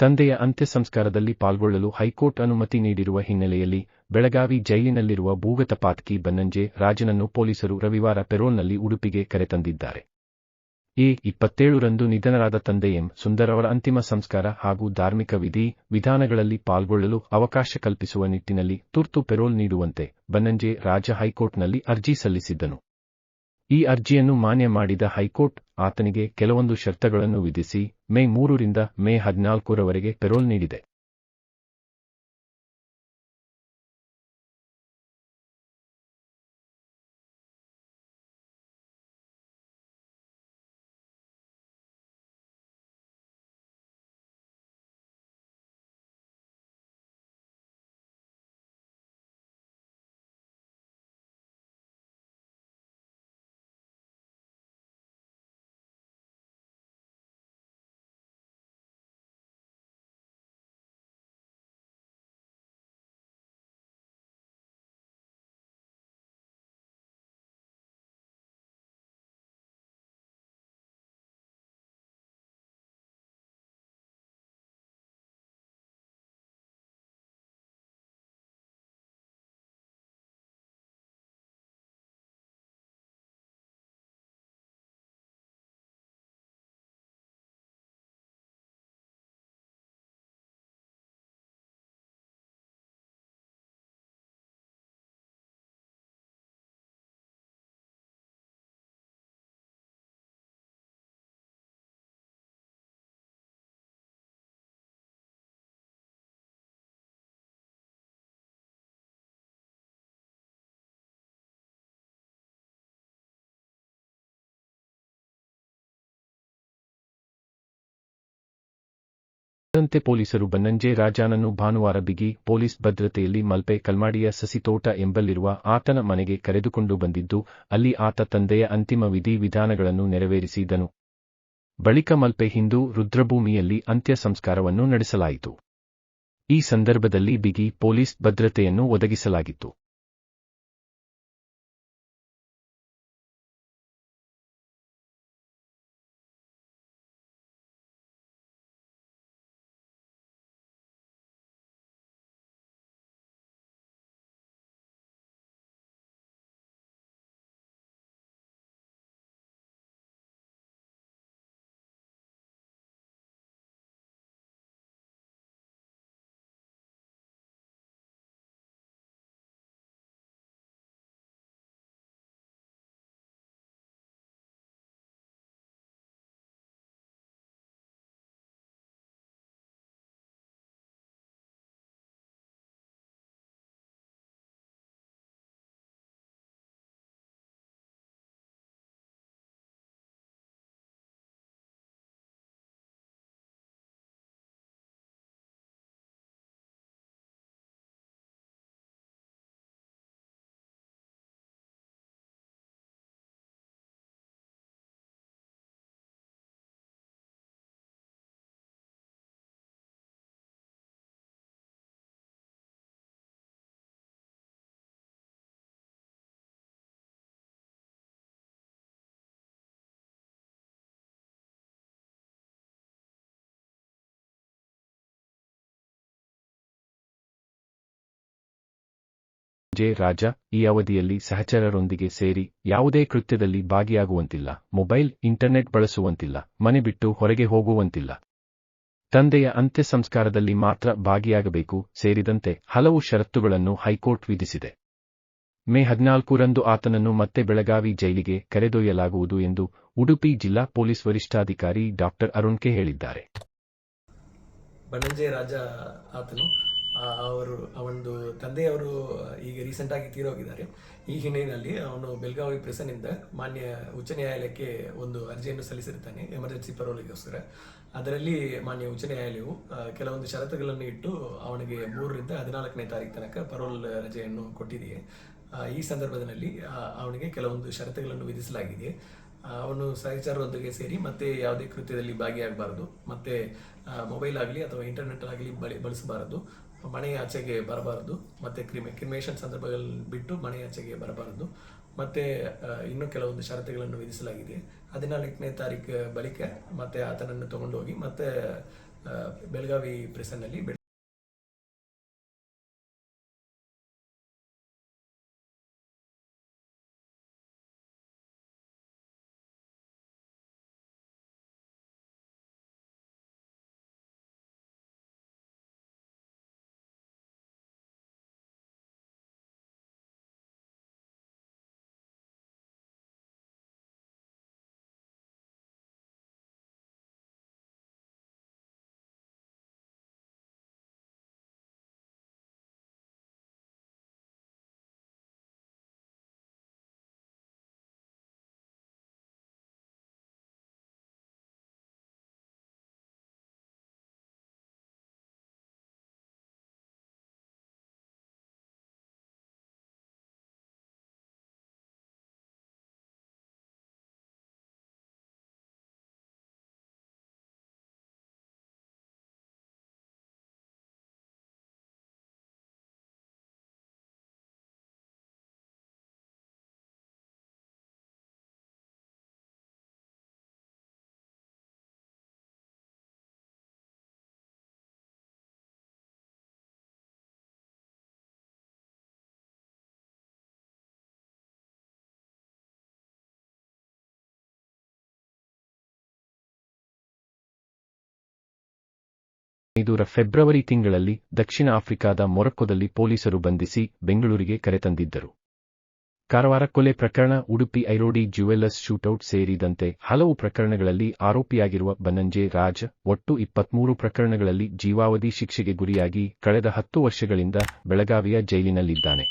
ತಂದೆಯ ಅಂತ್ಯ ಸಂಸ್ಕಾರದಲ್ಲಿ ಪಾಲ್ಗೊಳ್ಳಲು ಹೈಕೋರ್ಟ್ ಅನುಮತಿ ನೀಡಿರುವ ಹಿನ್ನೆಲೆಯಲ್ಲಿ ಬೆಳಗಾವಿ ಜೈಲಿನಲ್ಲಿರುವ ಭೂಗತ ಪಾತ್ಕಿ ಬನ್ನಂಜೆ ರಾಜನನ್ನು ಪೊಲೀಸರು ರವಿವಾರ ಪೆರೋಲ್ನಲ್ಲಿ ಉಡುಪಿಗೆ ಕರೆತಂದಿದ್ದಾರೆ ಎ ಇಪ್ಪತ್ತೇಳರಂದು ನಿಧನರಾದ ತಂದೆ ಎಂ ಸುಂದರ್ ಅವರ ಅಂತಿಮ ಸಂಸ್ಕಾರ ಹಾಗೂ ಧಾರ್ಮಿಕ ವಿಧಿ ವಿಧಾನಗಳಲ್ಲಿ ಪಾಲ್ಗೊಳ್ಳಲು ಅವಕಾಶ ಕಲ್ಪಿಸುವ ನಿಟ್ಟಿನಲ್ಲಿ ತುರ್ತು ಪೆರೋಲ್ ನೀಡುವಂತೆ ಬನ್ನಂಜೆ ರಾಜ ಹೈಕೋರ್ಟ್ನಲ್ಲಿ ಅರ್ಜಿ ಸಲ್ಲಿಸಿದ್ದನು. ಈ ಅರ್ಜಿಯನ್ನು ಮಾನ್ಯ ಮಾಡಿದ ಹೈಕೋರ್ಟ್ ಆತನಿಗೆ ಕೆಲವೊಂದು ಷರ್ತಗಳನ್ನು ವಿಧಿಸಿ ಮೇ ಮೂರರಿಂದ ಮೇ ಹದಿನಾಲ್ಕರವರೆಗೆ ಪೆರೋಲ್ ನೀಡಿದೆ. ದಂತೆ ಪೊಲೀಸರು ಬನ್ನಂಜೆ ರಾಜಾನನ್ನು ಭಾನುವಾರ ಬಿಗಿ ಪೊಲೀಸ್ ಭದ್ರತೆಯಲ್ಲಿ ಮಲ್ಪೆ ಕಲ್ಮಾಡಿಯ ಸಸಿತೋಟ ಎಂಬಲ್ಲಿರುವ ಆತನ ಮನೆಗೆ ಕರೆದುಕೊಂಡು ಬಂದಿದ್ದು, ಅಲ್ಲಿ ಆತ ತಂದೆಯ ಅಂತಿಮ ವಿಧಿ ವಿಧಾನಗಳನ್ನು ನೆರವೇರಿಸಿದನು. ಬಳಿಕ ಮಲ್ಪೆ ಹಿಂದೂ ರುದ್ರಭೂಮಿಯಲ್ಲಿ ಅಂತ್ಯ ಸಂಸ್ಕಾರವನ್ನು ನಡೆಸಲಾಯಿತು. ಈ ಸಂದರ್ಭದಲ್ಲಿ ಬಿಗಿ ಪೊಲೀಸ್ ಭದ್ರತೆಯನ್ನು ಒದಗಿಸಲಾಗಿತ್ತು. ಜೆ ರಾಜ, ಈ ಅವಧಿಯಲ್ಲಿ ಸಹಚರರೊಂದಿಗೆ ಸೇರಿ ಯಾವುದೇ ಕೃತ್ಯದಲ್ಲಿ ಭಾಗಿಯಾಗುವಂತಿಲ್ಲ, ಮೊಬೈಲ್, ಇಂಟರ್ನೆಟ್ ಬಳಸುವಂತಿಲ್ಲ, ಮನೆ ಬಿಟ್ಟು ಹೊರಗೆ ಹೋಗುವಂತಿಲ್ಲ. ತಂದೆಯ ಅಂತ್ಯ ಸಂಸ್ಕಾರದಲ್ಲಿ ಮಾತ್ರ ಭಾಗಿಯಾಗಬೇಕು, ಸೇರಿದಂತೆ ಹಲವು ಷರತ್ತುಗಳನ್ನು ಹೈಕೋರ್ಟ್ ವಿಧಿಸಿದೆ. ಮೇ ಹದಿನಾಲ್ಕರಂದು ಆತನನ್ನು ಮತ್ತೆ ಬೆಳಗಾವಿ ಜೈಲಿಗೆ ಕರೆದೊಯ್ಯಲಾಗುವುದು ಎಂದು ಉಡುಪಿ ಜಿಲ್ಲಾ ಪೊಲೀಸ್ ವರಿಷ್ಠಾಧಿಕಾರಿ ಡಾಕ್ಟರ್ ಅರುಣ್ ಕೆ ಹೇಳಿದ್ದಾರೆ. ಬನಂಜೆ ರಾಜ ಆತನು ಅವರು ಅವನದು ತಂದೆಯವರು ಈಗ ರೀಸೆಂಟ್ ಆಗಿ ತೀರೋಗಿದ್ದಾರೆ. ಈ ಹಿನ್ನೆಲೆಯಲ್ಲಿ ಅವನು ಬೆಳಗಾವಿ ಪ್ರೆಸನ್ನಿಂದ ಮಾನ್ಯ ಉಚ್ಚ ನ್ಯಾಯಾಲಯಕ್ಕೆ ಒಂದು ಅರ್ಜಿಯನ್ನು ಸಲ್ಲಿಸಿರ್ತಾನೆ ಎಮರ್ಜೆನ್ಸಿ ಪರೋಲಿಗೋಸ್ಕರ ಅದರಲ್ಲಿ ಮಾನ್ಯ ಉಚ್ಚ ನ್ಯಾಯಾಲಯವು ಕೆಲವೊಂದು ಷರತ್ತುಗಳನ್ನು ಇಟ್ಟು ಅವನಿಗೆ ಮೂರರಿಂದ ಹದಿನಾಲ್ಕನೇ ತಾರೀಕು ತನಕ ಪರೋಲ್ ರಜೆಯನ್ನು ಕೊಟ್ಟಿದೆಯೇ. ಈ ಸಂದರ್ಭದಲ್ಲಿ ಅವನಿಗೆ ಕೆಲವೊಂದು ಷರತ್ತುಗಳನ್ನು ವಿಧಿಸಲಾಗಿದೆ. ಅವನು ಸಹಚರರೊಂದಿಗೆ ಸೇರಿ ಮತ್ತೆ ಯಾವುದೇ ಕೃತ್ಯದಲ್ಲಿ ಭಾಗಿಯಾಗಬಾರದು, ಮತ್ತೆ ಮೊಬೈಲ್ ಆಗಲಿ ಅಥವಾ ಇಂಟರ್ನೆಟ್ ಆಗಲಿ ಬಳಿ, ಬಳಸಬಾರದು ಮನೆಯ ಆಚೆಗೆ ಬರಬಾರದು, ಮತ್ತೆ ಕ್ರಿಮೆ ಕ್ರಿಮೇಷನ್ ಸಂದರ್ಭಗಳಲ್ಲಿ ಬಿಟ್ಟು ಮನೆಯ ಆಚೆಗೆ ಬರಬಾರದು, ಮತ್ತೆ ಇನ್ನೂ ಕೆಲವೊಂದು ಷರತ್ತುಗಳನ್ನು ವಿಧಿಸಲಾಗಿದೆ. ಹದಿನಾಲ್ಕನೇ ತಾರೀಕು ಬಳಿಕ ಮತ್ತೆ ಆತನನ್ನು ತಗೊಂಡೋಗಿ ಮತ್ತೆ ಬೆಳಗಾವಿ ಪ್ರೆಸನ್ನಲ್ಲಿ ಐದರ ಫೆಬ್ರವರಿ ತಿಂಗಳಲ್ಲಿ ದಕ್ಷಿಣ ಆಫ್ರಿಕಾದ ಮೊರಕ್ಕೊದಲ್ಲಿ ಪೊಲೀಸರು ಬಂಧಿಸಿ ಬೆಂಗಳೂರಿಗೆ ಕರೆತಂದಿದ್ದರು ಕಾರವಾರ ಕೊಲೆ ಪ್ರಕರಣ, ಉಡುಪಿ ಐರೋಡಿ ಜ್ಯುವೆಲ್ಲರ್ಸ್ ಶೂಟೌಟ್ ಸೇರಿದಂತೆ ಹಲವು ಪ್ರಕರಣಗಳಲ್ಲಿ ಆರೋಪಿಯಾಗಿರುವ ಬನಂಜೆ ರಾಜ್, ಒಟ್ಟು ಇಪ್ಪತ್ಮೂರು ಪ್ರಕರಣಗಳಲ್ಲಿ ಜೀವಾವಧಿ ಶಿಕ್ಷೆಗೆ ಗುರಿಯಾಗಿ ಕಳೆದ ಹತ್ತು ವರ್ಷಗಳಿಂದ ಬೆಳಗಾವಿಯ ಜೈಲಿನಲ್ಲಿದ್ದಾನೆ.